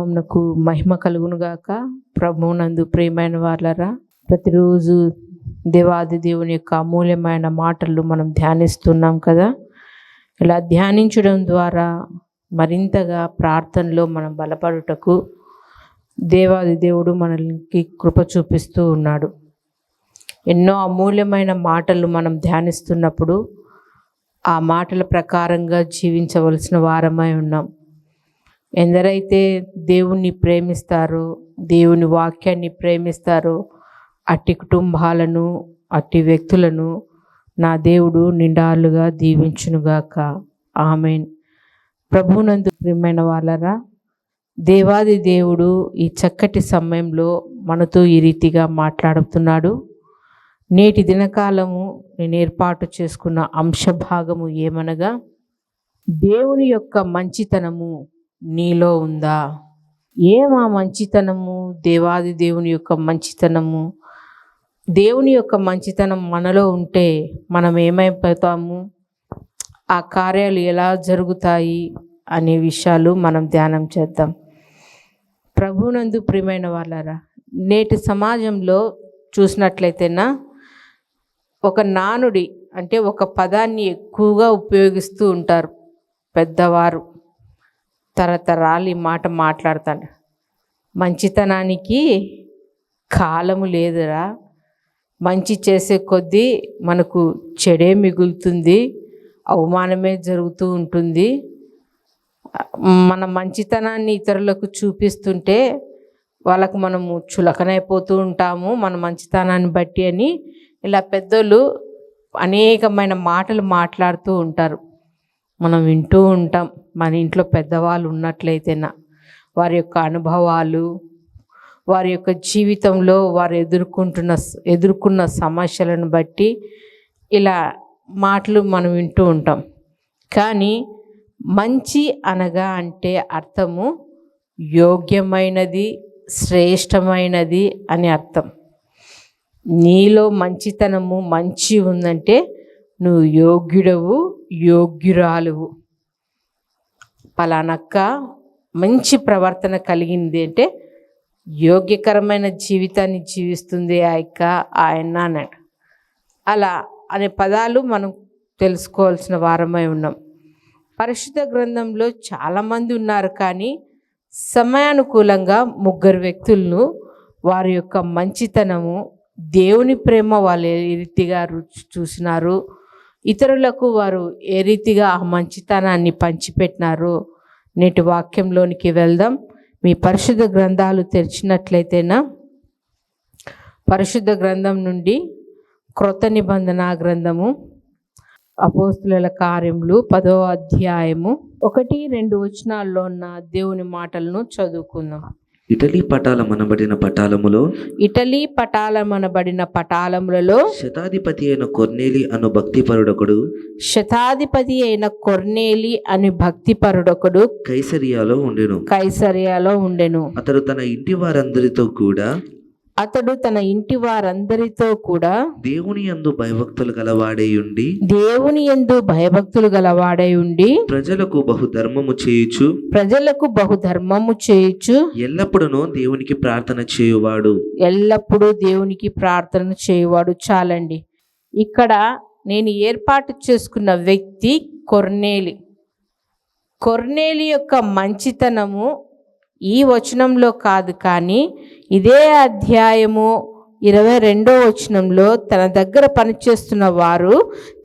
నామమునకు మహిమ కలుగునుగాక. ప్రభువునందు ప్రేమైన వాళ్ళరా ప్రతిరోజు దేవాది దేవుని యొక్క అమూల్యమైన మాటలు మనం ధ్యానిస్తున్నాం కదా. ఇలా ధ్యానించడం ద్వారా మరింతగా ప్రార్థనలో మనం బలపడుటకు దేవాది దేవుడు మనకి కృప చూపిస్తూ ఉన్నాడు. ఎన్నో అమూల్యమైన మాటలు మనం ధ్యానిస్తున్నప్పుడు ఆ మాటల ప్రకారంగా జీవించవలసిన వారమై ఉన్నాం. ఎందరైతే దేవుణ్ణి ప్రేమిస్తారో దేవుని వాక్యాన్ని ప్రేమిస్తారో అట్టి కుటుంబాలను అట్టి వ్యక్తులను నా దేవుడు నిండాలుగా దీవించునుగాక. ఆమెన్. ప్రభునందు ప్రియమైన వాళ్ళరా దేవాది దేవుడు ఈ చక్కటి సమయంలో మనతో ఈ రీతిగా మాట్లాడుతున్నాడు. నేటి దినకాలము నేను ఏర్పాటు చేసుకున్న అంశభాగము ఏమనగా దేవుని యొక్క మంచితనము నీలో ఉందా? ఏం ఆ మంచితనము? దేవాది దేవుని యొక్క మంచితనము? దేవుని యొక్క మంచితనం మనలో ఉంటే మనం ఏమైపోతాము? ఆ కార్యాలు ఎలా జరుగుతాయి? అనే విషయాలు మనం ధ్యానం చేద్దాం. ప్రభునందు ప్రియమైన వాళ్ళరా నేటి సమాజంలో చూసినట్లయితేనా ఒక నానుడి అంటే ఒక పదాన్ని ఎక్కువగా ఉపయోగిస్తూ ఉంటారు పెద్దవారు. తరతరాలు ఈ మాట మాట్లాడతాడు. మంచితనానికి కాలము లేదురా. మంచి చేసే కొద్దీ మనకు చెడే మిగులుతుంది అవమానమే జరుగుతూ ఉంటుంది. మన మంచితనాన్ని ఇతరులకు చూపిస్తుంటే వాళ్ళకు మనము చులకనైపోతూ ఉంటాము. మన మంచితనాన్ని బట్టి అని ఇలా పెద్దోళ్ళు అనేకమైన మాటలు మాట్లాడుతూ ఉంటారు. మనం వింటూ ఉంటాం. మన ఇంట్లో పెద్దవాళ్ళు ఉన్నట్లయితేనా వారి యొక్క అనుభవాలు వారి యొక్క జీవితంలో వారు ఎదుర్కొంటున్న ఎదుర్కొన్న సమస్యలను బట్టి ఇలా మాటలు మనం వింటూ ఉంటాం. కానీ మంచి అనగా అంటే అర్థము యోగ్యమైనది శ్రేష్టమైనది అని అర్థం. నీలో మంచితనము మంచి ఉందంటే నువ్వు యోగ్యుడవు యోగ్యురాలు. పలానక్క మంచి ప్రవర్తన కలిగింది అంటే యోగ్యకరమైన జీవితాన్ని జీవిస్తుంది ఆ యొక్క ఆయన అన్నాడు. అలా అనే పదాలు మనం తెలుసుకోవాల్సిన వారమై ఉన్నాం. పరిశుద్ధ గ్రంథంలో చాలామంది ఉన్నారు కానీ సమయానుకూలంగా ముగ్గురు వ్యక్తులను వారి యొక్క మంచితనము దేవుని ప్రేమ వాళ్ళు ఏ రీతిగా రుచి చూసినారు ఇతరులకు వారు ఏ రీతిగా ఆ మంచితనాన్ని పంచిపెట్టినారో నేటి వాక్యంలోనికి వెళ్దాం. మీ పరిశుద్ధ గ్రంథాలు తెరిచినట్లయితేనా? పరిశుద్ధ గ్రంథం నుండి క్రొత్త నిబంధన గ్రంథము అపోస్తుల కార్యములు పదో అధ్యాయము ఒకటి రెండు వచనాల్లో ఉన్న దేవుని మాటలను చదువుకుందాం. ఇటలీ పటాల మనబడిన పటాలములో ఇటలీ పటాలమనబడిన పటాలములలో శతాధిపతి అయిన కొర్నేలి అను భక్తిపరుడొకడు శతాధిపతి అయిన కొర్నేలి అని భక్తిపరుడొకడు కైసరియాలో ఉండెను. కైసరియాలో ఉండెను. అతడు తన ఇంటి వారందరితో కూడా అతడు తన ఇంటి వారందరితో కూడా దేవుని యందు భయభక్తులు గలవాడై ఉండి దేవుని యందు భయభక్తులు గలవాడై ఉండి ప్రజలకు బహుధర్మము చేయుచు ప్రజలకు బహుధర్మము చేయుచు ఎల్లప్పుడూ దేవునికి ప్రార్థన చేయువాడు. ఎల్లప్పుడూ దేవునికి ప్రార్థన చేయవాడు. చాలండి. ఇక్కడ నేను ఏర్పాటు చేసుకున్న వ్యక్తి కొర్నేలి. కొర్నేలి యొక్క మంచితనము ఈ వచనంలో కాదు కానీ ఇదే అధ్యాయము ఇరవై రెండో వచనంలో తన దగ్గర పనిచేస్తున్న వారు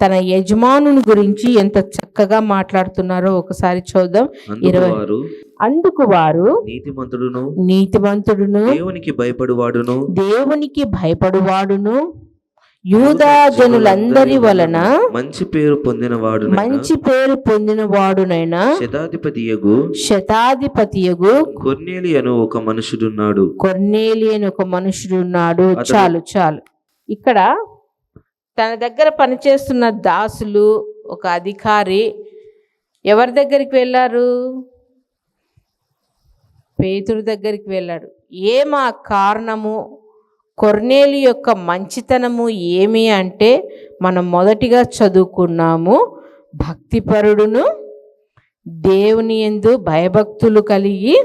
తన యజమానుని గురించి ఎంత చక్కగా మాట్లాడుతున్నారో ఒకసారి చూద్దాం. ఇరవై- అందుకు వారు నీతిమంతుడును నీతివంతుడును దేవునికి భయపడువాడును దేవునికి భయపడువాడును యూదా జనులందరి వలన మంచి పేరు పొందినవాడు మంచి పేరు పొందిన వాడునైనా శతాధిపతియగు శతాధిపతియగు కొర్నేలి అను ఒక మనుషుడున్నాడు. కొర్నేలి అని ఒక మనుషుడు ఉన్నాడు అతడు- చాలు చాలు. ఇక్కడ తన దగ్గర పనిచేస్తున్న దాసులు ఒక అధికారి ఎవరి దగ్గరికి వెళ్ళారు? పేతురు దగ్గరికి వెళ్ళాడు. ఏమా కారణము? కొర్నేలి యొక్క మంచితనము ఏమి అంటే మనం మొదటిగా చదువుకున్నాము భక్తిపరుడును దేవుని ఎందు భయభక్తులు కలిగి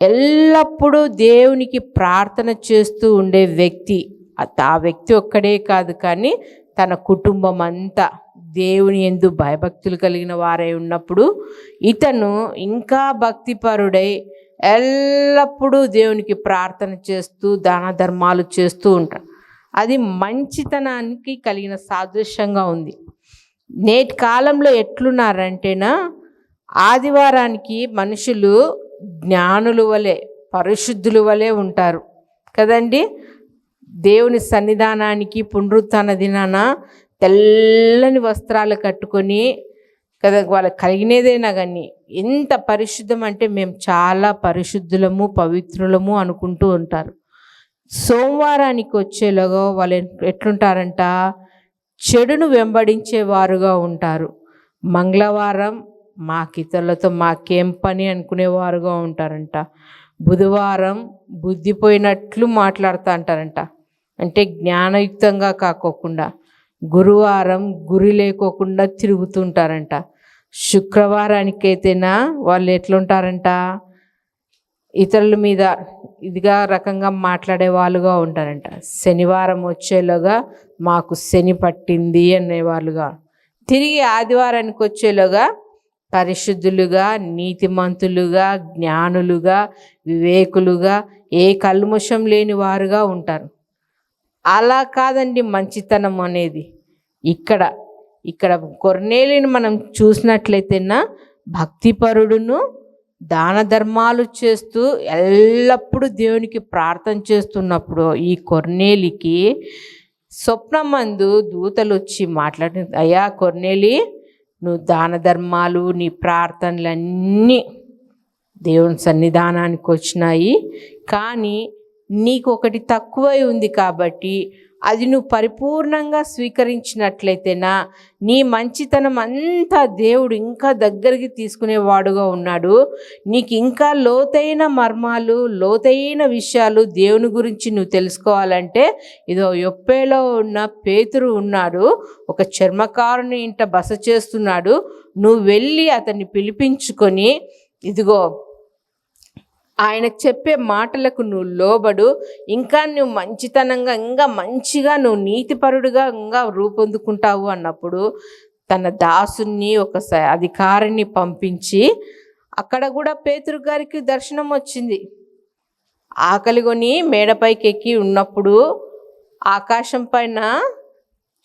ఎల్లప్పుడూ దేవునికి ప్రార్థన చేస్తూ ఉండే వ్యక్తి. అత- ఆ వ్యక్తి ఒక్కడే కాదు కానీ తన కుటుంబం అంతా దేవుని ఎందు భయభక్తులు కలిగిన వారై ఉన్నప్పుడు ఇతను ఇంకా భక్తిపరుడై ఎల్లప్పుడూ దేవునికి ప్రార్థన చేస్తూ దాన ధర్మాలు చేస్తూ ఉంటాడు. అది మంచితనానికి కలిగిన సాదృశ్యంగా ఉంది. నేటి కాలంలో ఎట్లున్నారంటేనా ఆదివారానికి మనుషులు జ్ఞానుల వలె పరిశుద్ధుల వలె ఉంటారు. కదండి? దేవుని సన్నిధానానికి పునరుత్న దినాన తెల్లని వస్త్రాలు కట్టుకొని కదా వాళ్ళకి కలిగినదేనా కానీ ఎంత పరిశుద్ధం అంటే మేము చాలా పరిశుద్ధులము పవిత్రులము అనుకుంటూ ఉంటారు. సోమవారానికి వచ్చేలాగా వాళ్ళు ఎట్లుంటారంట? చెడును వెంబడించేవారుగా ఉంటారు. మంగళవారం మాకు ఇతరులతో మాకేం పని అనుకునేవారుగా ఉంటారంట. బుధవారం బుద్ధిపోయినట్లు మాట్లాడుతూ అంటారంట. అంటే జ్ఞానయుక్తంగా కాకోకుండా గురువారం గురి లేకోకుండా తిరుగుతుంటారంట శుక్రవారానికైతేనా వాళ్ళు ఎట్లుంటారంట? ఇతరుల మీద ఇదిగా రకంగా మాట్లాడే వాళ్ళుగా ఉంటారంట. శనివారం వచ్చేలోగా మాకు శని పట్టింది అనేవాళ్ళుగా. తిరిగి ఆదివారానికి వచ్చేలోగా పరిశుద్ధులుగా నీతిమంతులుగా జ్ఞానులుగా వివేకులుగా ఏ కల్ముషం లేని వారుగా ఉంటారు. అలా కాదండి మంచితనం అనేది. ఇక్కడ ఇక్కడ కొర్నేలిని మనం చూసినట్లయితేనా భక్తిపరుడును దాన ధర్మాలు చేస్తూ ఎల్లప్పుడూ దేవునికి ప్రార్థన చేస్తున్నప్పుడు ఈ కొర్నేలికి స్వప్నమందు దూతలు వచ్చి మాట్లాడి అయ్యా కొర్నేలి నువ్వు దాన ధర్మాలు నీ ప్రార్థనలన్నీ దేవుని సన్నిధానానికి వచ్చినాయి. కానీ నీకు ఒకటి తక్కువై ఉంది కాబట్టి అది నువ్వు పరిపూర్ణంగా స్వీకరించినట్లయితేనా నీ మంచితనం అంతా దేవుడు ఇంకా దగ్గరికి తీసుకునేవాడుగా ఉన్నాడు. నీకు ఇంకా లోతైన మర్మాలు లోతైన విషయాలు దేవుని గురించి నువ్వు తెలుసుకోవాలంటే ఇదో యొప్పేలో ఉన్న పేతురు ఉన్నాడు. ఒక చర్మకారుని ఇంట బస చేస్తున్నాడు. నువ్వు వెళ్ళి అతన్ని పిలిపించుకొని ఇదిగో ఆయనకు చెప్పే మాటలకు నువ్వు లోబడు ఇంకా నువ్వు మంచితనంగా ఇంకా మంచిగా నువ్వు నీతిపరుడుగా ఇంకా రూపొందుకుంటావు అన్నప్పుడు తన దాసుని ఒక స- అధికారిని పంపించి అక్కడ కూడా పేతురు గారికి దర్శనం వచ్చింది. ఆకలిగొని మేడపైకి ఎక్కి ఉన్నప్పుడు ఆకాశం పైన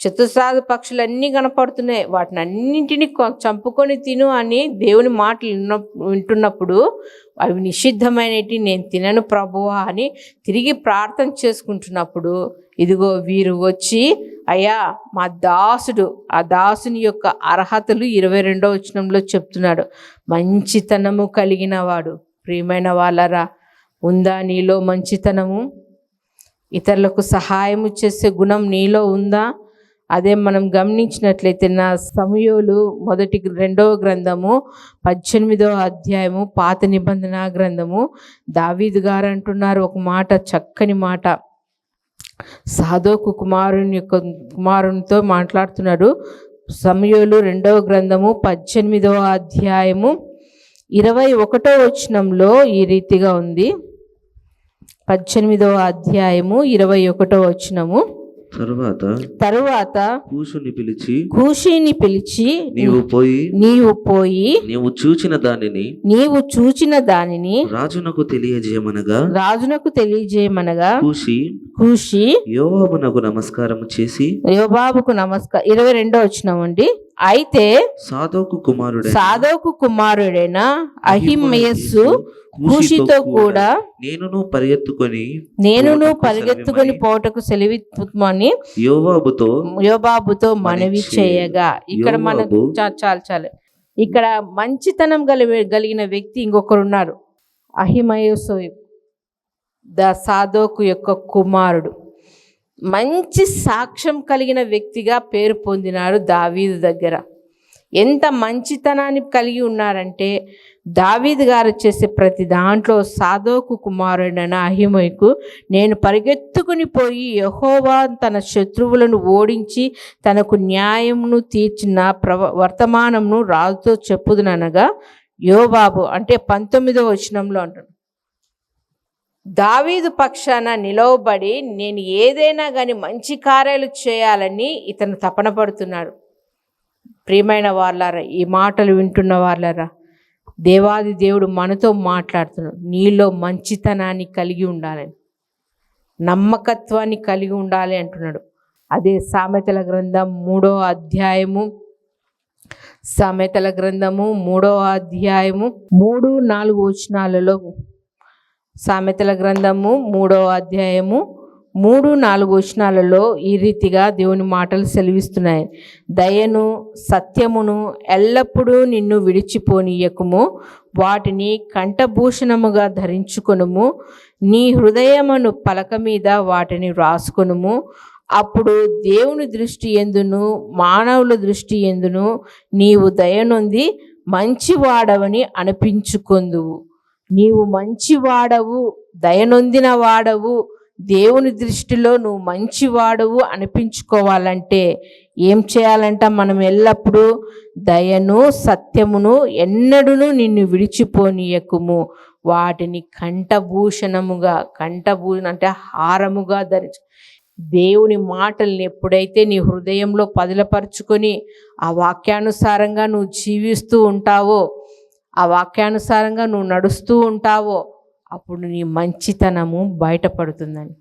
చతుస్రాదు పక్షులన్నీ కనపడుతున్నాయి. వాటిని అన్నింటినీ చంపుకొని తిను అని దేవుని మాటలు విన్న వింటున్నప్పుడు అవి నిషిద్ధమైనవి నేను తినను ప్రభువా అని తిరిగి ప్రార్థన చేసుకుంటున్నప్పుడు ఇదిగో వీరు వచ్చి అయ్యా మా దాసుడు ఆ దాసుని యొక్క అర్హతలు ఇరవై రెండో వచనంలో చెప్తున్నాడు. మంచితనము కలిగిన వాడు ప్రియమైన వాళ్ళరా ఉందా నీలో మంచితనము? ఇతరులకు సహాయము చేసే గుణం నీలో ఉందా? అదే మనం గమనించినట్లయితే నా సమయోలు మొదటి రెండవ గ్రంథము పద్దెనిమిదవ అధ్యాయము పాత నిబంధన గ్రంథము. దావీదు గారు అంటున్నారు ఒక మాట చక్కని మాట. సాధోకు కుమారుని యొక్క కుమారునితో మాట్లాడుతున్నాడు. సమయోలు రెండవ గ్రంథము పద్దెనిమిదవ అధ్యాయము ఇరవై ఒకటో వచనంలో ఈ రీతిగా ఉంది. పద్దెనిమిదవ అధ్యాయము ఇరవై ఒకటో వచనము. తరువాత తరువాత కూసుని పిలిచి కూషిని పిలిచి నీవు పోయి నీవు పోయి నీవు చూచిన దానిని నీవు చూచిన దానిని రాజునకు తెలియజేయమనగా రాజునకు తెలియజేయమనగా కూసి కూషి యోవాబునకు నమస్కారం చేసి యోబాబుకు నమస్కారం ఇరవై రెండో వచ్చినామండి అయితే సాధోకు కుమారుడైన సాధోకు కుమారుడైన అహిమయస్సు కూషితో కూడా నేనును పరిగెత్తుకొని నేనును పరిగెత్తుకొని పోటకు సెలవిత్తుమని యోవాబుతో యోబాబుతో మనవి చేయగా. ఇక్కడ మనం చాలు చాలు ఇక్కడ మంచితనం గలి కలిగిన వ్యక్తి ఇంకొకరు ఉన్నారు అహిమయోసు ద సాధోకు యొక్క కుమారుడు. మంచి సాక్ష్యం కలిగిన వ్యక్తిగా పేరు పొందినారు దావీదు దగ్గర. ఎంత మంచితనాన్ని కలిగి ఉన్నారంటే దావీద్ గారు చేసే ప్రతి దాంట్లో సాధోకు కుమారుడైన అహిమయ్యకు నేను పరిగెత్తుకుని పోయి యహోవా తన శత్రువులను ఓడించి తనకు న్యాయంను తీర్చిన ప్రవ వర్తమానమును రాజుతో చెప్పుదనగా యోబాబు అంటే పంతొమ్మిదో వచనంలో అంటాడు దావీదు పక్షాన నిలవబడి నేను ఏదైనా కానీ మంచి కార్యాలు చేయాలని ఇతను తపన పడుతున్నాడు. ప్రియమైన వాళ్ళారా ఈ మాటలు వింటున్న వాళ్ళారా దేవాది దేవుడు మనతో మాట్లాడుతున్నాడు. నీలో మంచితనాన్ని కలిగి ఉండాలని నమ్మకత్వాన్ని కలిగి ఉండాలి అంటున్నాడు. అదే సామెతల గ్రంథం మూడో అధ్యాయము సామెతల గ్రంథము మూడో అధ్యాయము మూడు నాలుగు వచనాలలో సామెతల గ్రంథము మూడో అధ్యాయము మూడు నాలుగు వచనాలలో ఈ రీతిగా దేవుని మాటలు సెలవిస్తున్నాయి. దయను సత్యమును ఎల్లప్పుడూ నిన్ను విడిచిపోనీయకుము. వాటిని కంఠభూషణముగా ధరించుకొనుము. నీ హృదయమును పలక మీద వాటిని వ్రాసుకొనుము. అప్పుడు దేవుని దృష్టి ఎందును మానవుల దృష్టి ఎందును నీవు దయనుంది మంచివాడవని అనిపించుకొందువు. నీవు మంచివాడవు దయనొందిన వాడవు దేవుని దృష్టిలో నువ్వు మంచివాడవు అనిపించుకోవాలంటే ఏం చేయాలంట? మనం ఎల్లప్పుడూ దయను సత్యమును ఎన్నడూను నిన్ను విడిచిపోనీయకుము. వాటిని కంఠభూషణముగా కంఠభూషణ అంటే హారముగా ధరించు దేవుని మాటల్ని ఎప్పుడైతే నీ హృదయంలో పదిలపరుచుకొని ఆ వాక్యానుసారంగా నువ్వు జీవిస్తూ ఉంటావో ఆ వాక్యానుసారంగా నువ్వు నడుస్తూ ఉంటావో అప్పుడు నీ మంచితనము బయటపడుతుందని.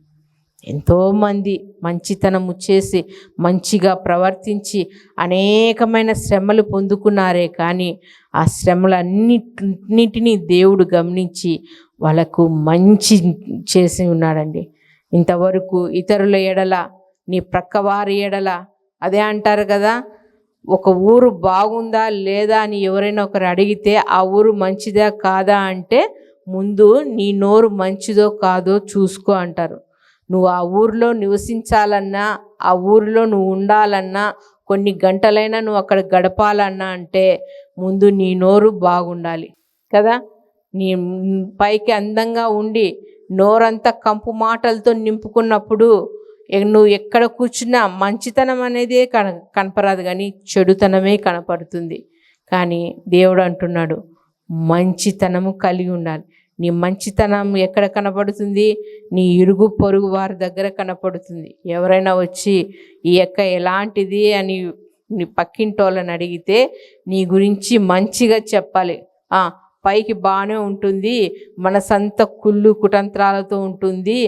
ఎంతోమంది మంచితనము చేసి మంచిగా ప్రవర్తించి అనేకమైన శ్రమలు పొందుకున్నారే కానీ ఆ శ్రమలన్నిటినీ దేవుడు గమనించి వాళ్ళకు మంచి చేసి ఉన్నాడండి. ఇంతవరకు ఇతరుల ఎడల నీ ప్రక్కవారి ఎడల అదే అంటారు కదా ఒక ఊరు బాగుందా లేదా అని ఎవరైనా ఒకరు అడిగితే ఆ ఊరు మంచిదా కాదా అంటే ముందు నీ నోరు మంచిదో కాదో చూసుకో అంటారు. నువ్వు ఆ ఊరిలో నివసించాలన్నా ఆ ఊరిలో నువ్వు ఉండాలన్నా కొన్ని గంటలైనా నువ్వు అక్కడ గడపాలన్నా అంటే ముందు నీ నోరు బాగుండాలి. కదా? నీ పైకి అందంగా ఉండి నోరంతా కంపు మాటలతో నింపుకున్నప్పుడు నువ్వు ఎక్కడ కూర్చున్నా మంచితనం అనేదే కన కనపరాదు కానీ చెడుతనమే కనపడుతుంది. కానీ దేవుడు అంటున్నాడు మంచితనము కలిగి ఉండాలి. నీ మంచితనం ఎక్కడ కనపడుతుంది? నీ ఇరుగు పొరుగు వారి దగ్గర కనపడుతుంది. ఎవరైనా వచ్చి ఈ యొక్క ఎలాంటిది? అని నీ పక్కింటోళ్ళని అడిగితే నీ గురించి మంచిగా చెప్పాలి. పైకి బాగానే ఉంటుంది. మనసంత కుళ్ళు కుటంత్రాలతో ఉంటుంది.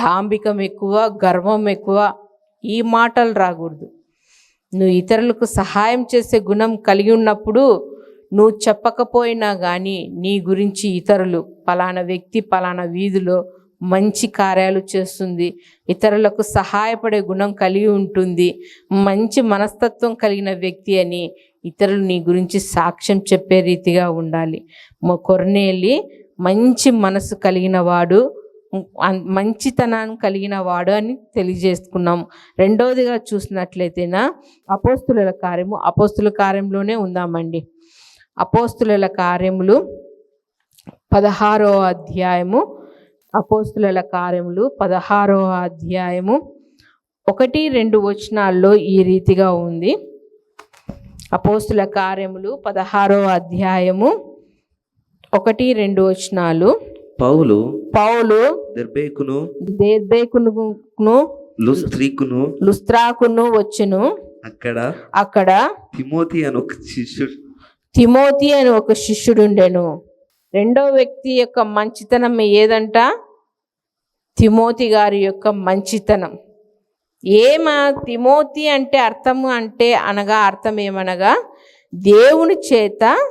డాంబికం ఎక్కువ గర్వం ఎక్కువ. ఈ మాటలు రాకూడదు. నువ్వు ఇతరులకు సహాయం చేసే గుణం కలిగి ఉన్నప్పుడు నువ్వు చెప్పకపోయినా కానీ నీ గురించి ఇతరులు పలానా వ్యక్తి పలానా వీధిలో మంచి కార్యాలు చేస్తుంది. ఇతరులకు సహాయపడే గుణం కలిగి ఉంటుంది. మంచి మనస్తత్వం కలిగిన వ్యక్తి అని ఇతరులు నీ గురించి సాక్ష్యం చెప్పే రీతిగా ఉండాలి. మా కొరనేలి మంచి మనసు కలిగిన వాడు మంచితనాన్ని కలిగిన వాడు అని తెలియజేసుకున్నాం. రెండవదిగా చూసినట్లయితేనా అపోస్తుల కార్యము అపోస్తుల కార్యంలోనే ఉందామండి. అపోస్తుల కార్యములు పదహారో అధ్యాయము అపోస్తుల కార్యములు పదహారో అధ్యాయము ఒకటి రెండు వచనాల్లో ఈ రీతిగా ఉంది. అపోస్తుల కార్యములు పదహారో అధ్యాయము ఒకటి రెండు వచనాలు. పౌలు పౌలు దెర్బేకును దేర్బేకును లుస్త్రీకును లుస్త్రాకును వచ్చును. అక్కడ అక్కడ తిమోతి అని ఒక శిష్యుడు తిమోతి అని ఒక శిష్యుడుండెను రెండో వ్యక్తి యొక్క మంచితనం ఏదంట? తిమోతి గారి యొక్క మంచితనం. ఏమా తిమోతి అంటే అర్థము అంటే అనగా అర్థం ఏమనగా దేవుని చేత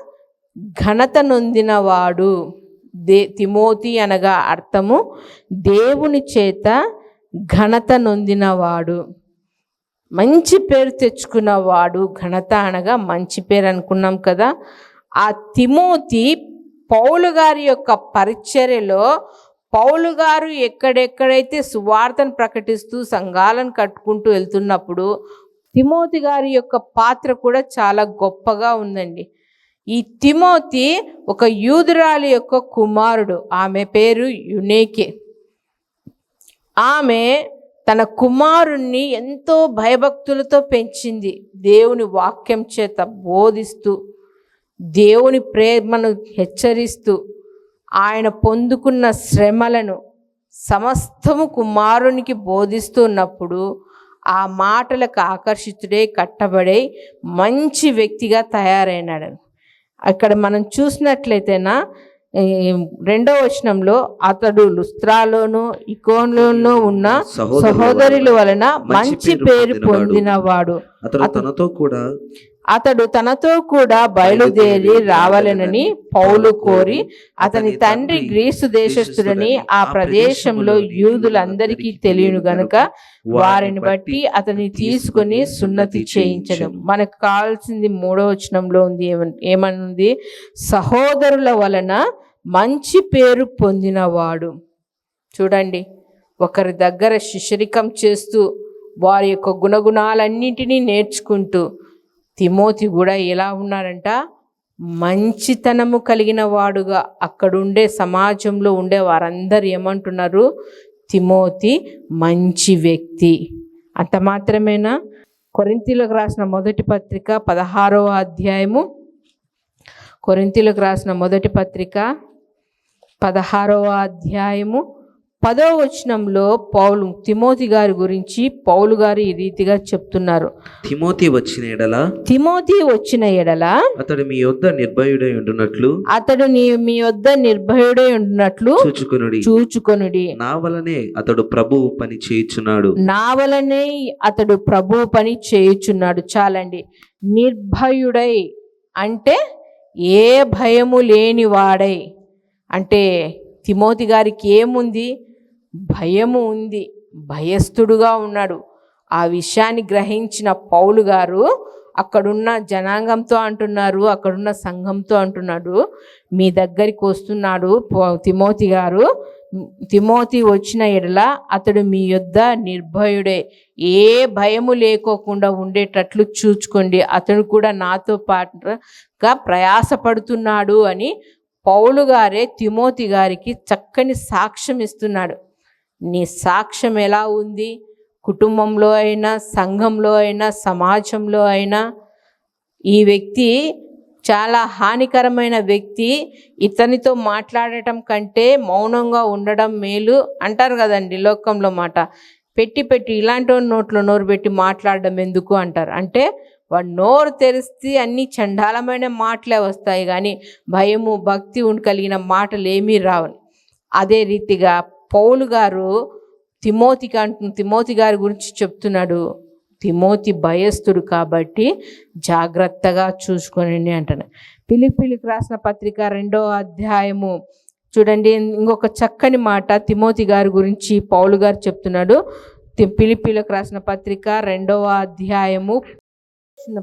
ఘనత నొందినవాడు. దే తిమోతి అనగా అర్థము దేవుని చేత ఘనత నొందినవాడు. మంచి పేరు తెచ్చుకున్నవాడు ఘనత అనగా మంచి పేరు అనుకున్నాం కదా. ఆ తిమోతి పౌలు గారి యొక్క పరిచర్యలో పౌలు గారు ఎక్కడెక్కడైతే సువార్తను ప్రకటిస్తూ సంఘాలను కట్టుకుంటూ వెళ్తున్నప్పుడు తిమోతి గారి యొక్క పాత్ర కూడా చాలా గొప్పగా ఉందండి. ఈ తిమోతి ఒక యూదురాలి యొక్క కుమారుడు. ఆమె పేరు యునేకే. ఆమె తన కుమారుణ్ణి ఎంతో భయభక్తులతో పెంచింది. దేవుని వాక్యం చేత బోధిస్తూ దేవుని ప్రేమను హెచ్చరిస్తూ ఆయన పొందుకున్న శ్రమలను సమస్తము కుమారునికి బోధిస్తున్నప్పుడు ఆ మాటలకు ఆకర్షితుడై కట్టబడే మంచి వ్యక్తిగా తయారైనాడు. అక్కడ మనం చూసినట్లయితేనా రెండో వచనంలో అతడు లుస్త్రాలోను ఇకోన్లోనూ ఉన్న సహోదరుల వలన మంచి పేరు పొందినవాడు. అతడు తనతో కూడా అతడు తనతో కూడా బయలుదేరి రావాలనని పౌలు కోరి అతని తండ్రి గ్రీసు దేశస్థుడని ఆ ప్రదేశంలో యూదులందరికీ తెలియను గనుక వారిని బట్టి అతన్ని తీసుకొని సున్నతి చేయించడం. మనకు కావాల్సింది మూడో వచనంలో ఉంది ఏమన్- ఏమనుంది? సహోదరుల వలన మంచి పేరు పొందినవాడు. చూడండి ఒకరి దగ్గర శిష్యరికం చేస్తూ వారి యొక్క గుణగుణాలన్నింటినీ నేర్చుకుంటూ తిమోతి కూడా ఎలా ఉన్నాడంట మంచితనము కలిగిన వాడుగా అక్కడుండే సమాజంలో ఉండే వారందరూ ఏమంటున్నారు? తిమోతి మంచి వ్యక్తి. అంత మాత్రమేనా? కొరింతీలకు రాసిన మొదటి పత్రిక పదహారవ అధ్యాయము. కొరింతీలకు రాసిన మొదటి పత్రిక పదహారవ అధ్యాయము. పదో వచనంలో పౌలు తిమోతి గారి గురించి పౌలు గారు ఈ రీతిగా చెప్తున్నారు. తిమోతి వచ్చిన ఎడల? తిమోతి వచ్చిన ఎడల అతడు మీ యొద్ద నిర్భయుడై ఉండునట్లు? అతడు మీ వద్ద నిర్భయుడై ఉండినట్లు చూచుకునుడి. చూచుకొనుడి. నా వలనే అతడు ప్రభువు పని చేయుచున్నాడు. నా వలనే అతడు ప్రభు పని చేయుచున్నాడు. చాలండి. నిర్భయుడై అంటే ఏ భయము లేని వాడై అంటే తిమోతి గారికి ఏముంది? భయము ఉంది. భయస్థుడుగా ఉన్నాడు. ఆ విషయాన్ని గ్రహించిన పౌలు గారు అక్కడున్న జనాంగంతో అంటున్నారు అక్కడున్న సంఘంతో అంటున్నాడు మీ దగ్గరికి వస్తున్నాడు తిమోతి గారు తిమోతి వచ్చిన ఎడల అతడు మీ యొద్ద నిర్భయుడే. ఏ భయము లేకోకుండా ఉండేటట్లు చూచుకోండి. అతడు కూడా నాతో పాటుగా ప్రయాసపడుతున్నాడు అని పౌలు గారే తిమోతి గారికి చక్కని సాక్ష్యం ఇస్తున్నాడు. నీ సాక్ష్యం ఎలా ఉంది? కుటుంబంలో అయినా సంఘంలో అయినా సమాజంలో అయినా ఈ వ్యక్తి చాలా హానికరమైన వ్యక్తి. ఇతనితో మాట్లాడటం కంటే మౌనంగా ఉండడం మేలు అంటారు కదండి లోకంలో మాట. పెట్టి పెట్టి ఇలాంటి నోట్లో నోరు పెట్టి మాట్లాడడం ఎందుకు అంటారు? అంటే వాడు నోరు తెరిస్తే అన్ని చండాలమైన మాటలే వస్తాయి కానీ భయము భక్తి ఉండి కలిగిన మాటలు ఏమీ రావు. అదే రీతిగా పౌలు గారు తిమోతికి అంటు తిమోతి గారి గురించి చెప్తున్నాడు. తిమోతి భయస్థుడు కాబట్టి జాగ్రత్తగా చూసుకోనండి అంటాను పిలిపిలికి రాసిన పత్రిక రెండో అధ్యాయము. చూడండి ఇంకొక చక్కని మాట తిమోతి గారి గురించి పౌలు గారు చెప్తున్నాడు. పిలిపిలకు రాసిన పత్రిక రెండవ అధ్యాయము.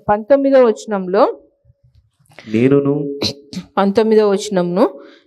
పంతొమ్మిదో వచనంలో నేనును పంతొమ్మిదో వచనంను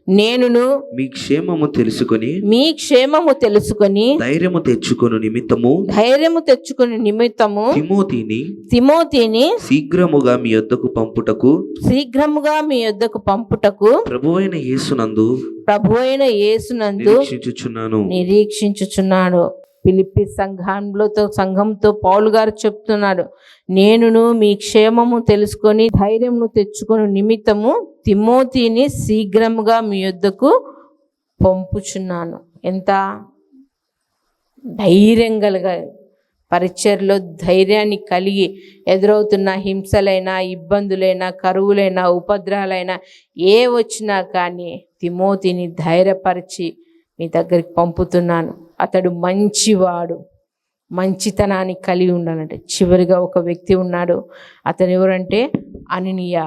నేనును మీ క్షేమము తెలుసుకొని మీ క్షేమము తెలుసుకొని ధైర్యము తెచ్చుకొను నిమిత్తము ధైర్యము తెచ్చుకుని నిమిత్తము తిమోతిని తిమోతిని శీఘ్రముగా మీ యొద్దకు పంపుటకు శీఘ్రముగా మీ యొద్దకు పంపుటకు ప్రభువైన యేసునందు ప్రభు అయిన యేసునందు నిరీక్షించుచున్నాను. నిరీక్షించుచున్నాడు. పిలిపి సంఘంలోతో సంఘంతో పౌలు గారు చెప్తున్నాడు నేనును మీ క్షేమము తెలుసుకొని ధైర్యమును తెచ్చుకొని నిమిత్తము తిమోతిని శీఘ్రముగా మీ యొద్దకు పంపుచున్నాను. ఎంత ధైర్యం కలగ పరిచయలో ధైర్యాన్ని కలిగి ఎదురవుతున్న హింసలైనా ఇబ్బందులైనా కరువులైనా ఉపద్రవాలైనా ఏ వచ్చినా కానీ తిమోతిని ధైర్యపరిచి మీ దగ్గరికి పంపుతున్నాను. అతడు మంచివాడు. మంచితనాన్ని కలిగి ఉండాలంటే చివరిగా ఒక వ్యక్తి ఉన్నాడు. అతను ఎవరంటే? అనినియ.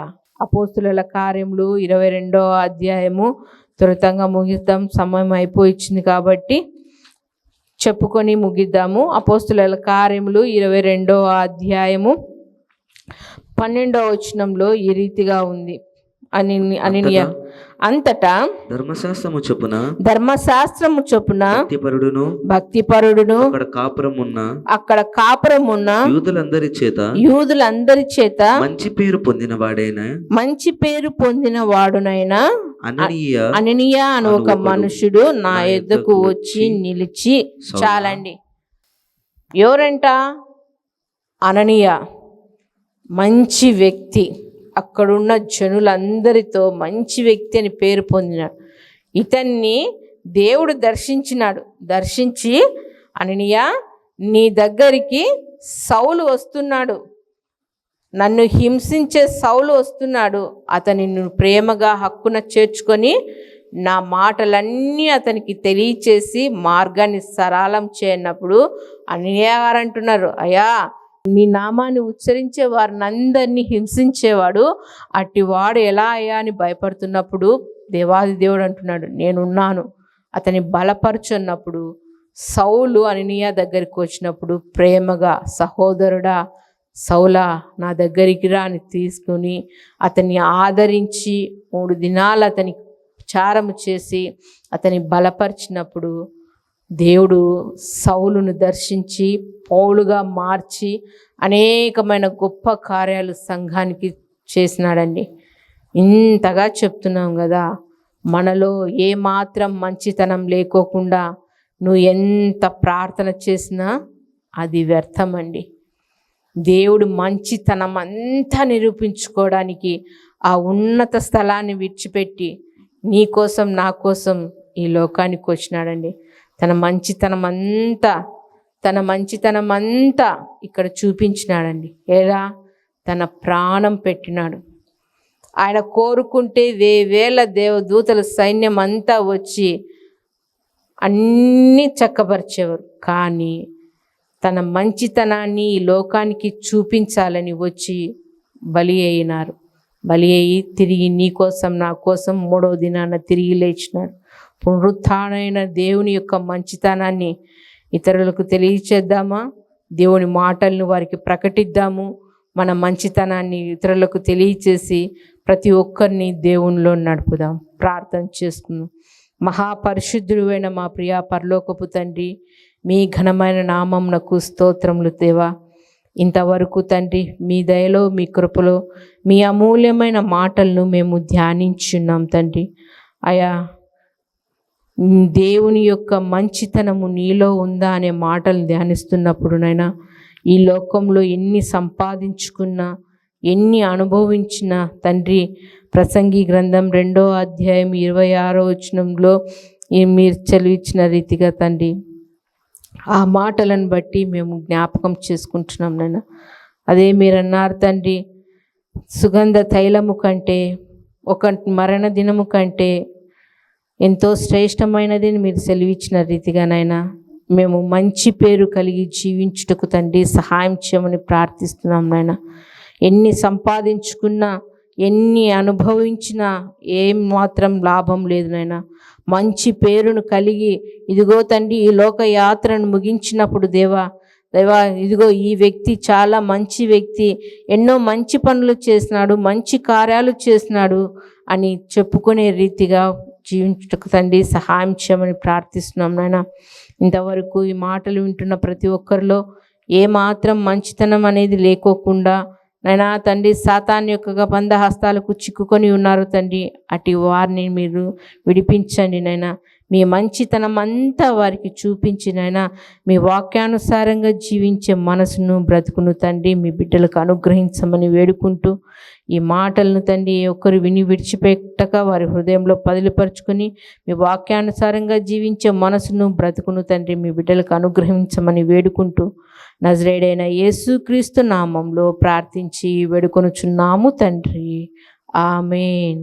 అపోస్తుల కార్యములు ఇరవై రెండో అధ్యాయము త్వరితంగా ముగిద్దాం. సమయం అయిపోయింది కాబట్టి చెప్పుకొని ముగిద్దాము. అపోస్తుల కార్యములు ఇరవై రెండో అధ్యాయము పన్నెండో వచనంలో ఈ రీతిగా ఉంది. అని అనినియ అంతటా ధర్మశాస్త్రము చొప్పున ధర్మశాస్త్రము చొప్పున భక్తిపరుడును భక్తిపరుడును అక్కడ కాపురం ఉన్న అక్కడ కాపురం ఉన్న యూదులందరి చేత యూదులందరి చేత మంచి పేరు పొందిన వాడైన మంచి పేరు పొందిన వాడునైనా అననీయ అననీయ అని ఒక మనుషుడు నా ఎద్దకు వచ్చి నిలిచి. చాలండి. ఎవరంట? అననీయ. మంచి వ్యక్తి. అక్కడున్న జనులందరితో మంచి వ్యక్తి అని పేరు పొందినాడు. ఇతన్ని దేవుడు దర్శించినాడు. దర్శించి అననీయ నీ దగ్గరికి సౌలు వస్తున్నాడు. నన్ను హింసించే సౌలు వస్తున్నాడు. అతని నువ్వు ప్రేమగా హక్కున చేర్చుకొని నా మాటలన్నీ అతనికి తెలియచేసి మార్గాన్ని సరళం చేయనప్పుడు అన్నయ్య గారు అంటున్నారు అయ్యా నీ నామాన్ని ఉచ్చరించే వారిని అందరినీ హింసించేవాడు. అట్టి వాడు ఎలా అయ్యా అని భయపడుతున్నప్పుడు దేవాది దేవుడు అంటున్నాడు నేనున్నాను. అతని బలపరుచున్నప్పుడు సౌలు అనినియా దగ్గరికి వచ్చినప్పుడు ప్రేమగా సహోదరుడా సౌలా నా దగ్గరికి రా అని తీసుకుని అతన్ని ఆదరించి మూడు దినాలు అతని చారము చేసి అతని బలపరిచినప్పుడు దేవుడు సౌలును దర్శించి పౌలుగా మార్చి అనేకమైన గొప్ప కార్యాలు సంఘానికి చేసినాడండి. ఇంతగా చెప్తున్నాం కదా మనలో ఏ మాత్రం మంచితనం లేకోకుండా నువ్వు ఎంత ప్రార్థన చేసినా అది వ్యర్థమండి. దేవుడు మంచితనం అంతా నిరూపించుకోవడానికి ఆ ఉన్నత స్థలాన్ని విడిచిపెట్టి నీ కోసం నా కోసం ఈ లోకానికి వచ్చినాడండి. తన మంచితనం అంతా తన మంచితనం అంతా ఇక్కడ చూపించినాడండి. ఎలా? తన ప్రాణం పెట్టినాడు. ఆయన కోరుకుంటే వేవేల దేవదూతల సైన్యం అంతా వచ్చి అన్నీ చక్కపరిచేవారు. కానీ తన మంచితనాన్ని ఈ లోకానికి చూపించాలని వచ్చి బలి అయినారు. బలి అయి తిరిగి నీ కోసం నా కోసం మూడో దినాన తిరిగి లేచినారు. పునరుత్థానమైన దేవుని యొక్క మంచితనాన్ని ఇతరులకు తెలియచేద్దామా? దేవుని మాటలను వారికి ప్రకటిద్దాము. మన మంచితనాన్ని ఇతరులకు తెలియచేసి ప్రతి ఒక్కరిని దేవునిలో నడుపుదాం. ప్రార్థన చేసుకుందాం. మహాపరిశుద్ధుడైన మా ప్రియా పరలోకపు తండ్రి మీ ఘనమైన నామంనకు స్తోత్రములు దేవా. ఇంతవరకు తండ్రి మీ దయలో మీ కృపలో మీ అమూల్యమైన మాటలను మేము ధ్యానించున్నాం తండ్రి. అయా దేవుని యొక్క మంచితనము నీలో ఉందా అనే మాటలు ధ్యానిస్తున్నప్పుడు నైనా ఈ లోకంలో ఎన్ని సంపాదించుకున్నా ఎన్ని అనుభవించిన తండ్రి ప్రసంగి గ్రంథం రెండో అధ్యాయం ఇరవై ఆరో వచనంలో మీరు చదివించిన రీతిగా తండ్రి ఆ మాటలను బట్టి మేము జ్ఞాపకం చేసుకుంటున్నాం నాన్న అదే మీరు అన్నారు తండ్రి సుగంధ తైలము కంటే ఒక మరణ దినము కంటే ఎంతో శ్రేష్టమైనది అని మీరు సెలవిచ్చిన నాయన మేము మంచి పేరు కలిగి జీవించుటకు తండ్రి సహాయం చేయమని ప్రార్థిస్తున్నాం నాయన. ఎన్ని సంపాదించుకున్నా ఎన్ని అనుభవించినా ఏం మాత్రం లాభం లేదు నాయన. మంచి పేరును కలిగి ఇదిగో తండ్రి ఈ లోక యాత్రను ముగించినప్పుడు దేవా దేవా ఇదిగో ఈ వ్యక్తి చాలా మంచి వ్యక్తి ఎన్నో మంచి పనులు చేసినాడు మంచి కార్యాలు చేసినాడు అని చెప్పుకునే రీతిగా జీవించుటకు తండ్రి సహాయం చేయమని ప్రార్థిస్తున్నాం నాయన. ఇంతవరకు ఈ మాటలు వింటున్న ప్రతి ఒక్కరిలో ఏ మాత్రం మంచితనం అనేది లేకోకుండా నైనా తండ్రి సాతాన్ యొక్క బంధ హస్తాలకు చిక్కుకొని ఉన్నారు తండ్రి. అటు వారిని మీరు విడిపించండి నైనా మీ మంచితనం అంతా వారికి చూపించినైనా మీ వాక్యానుసారంగా జీవించే మనసును బ్రతుకును తండ్రి మీ బిడ్డలకు అనుగ్రహించమని వేడుకుంటూ ఈ మాటలను తండ్రి ఒక్కరు విని విడిచిపెట్టక వారి హృదయంలో పదిలిపరుచుకొని మీ వాక్యానుసారంగా జీవించే మనసును బ్రతుకును తండ్రి మీ బిడ్డలకు అనుగ్రహించమని వేడుకుంటూ నజరేడైన యేసుక్రీస్తు నామంలో ప్రార్థించి వేడుకొనుచున్నాము తండ్రి. ఆమెన్.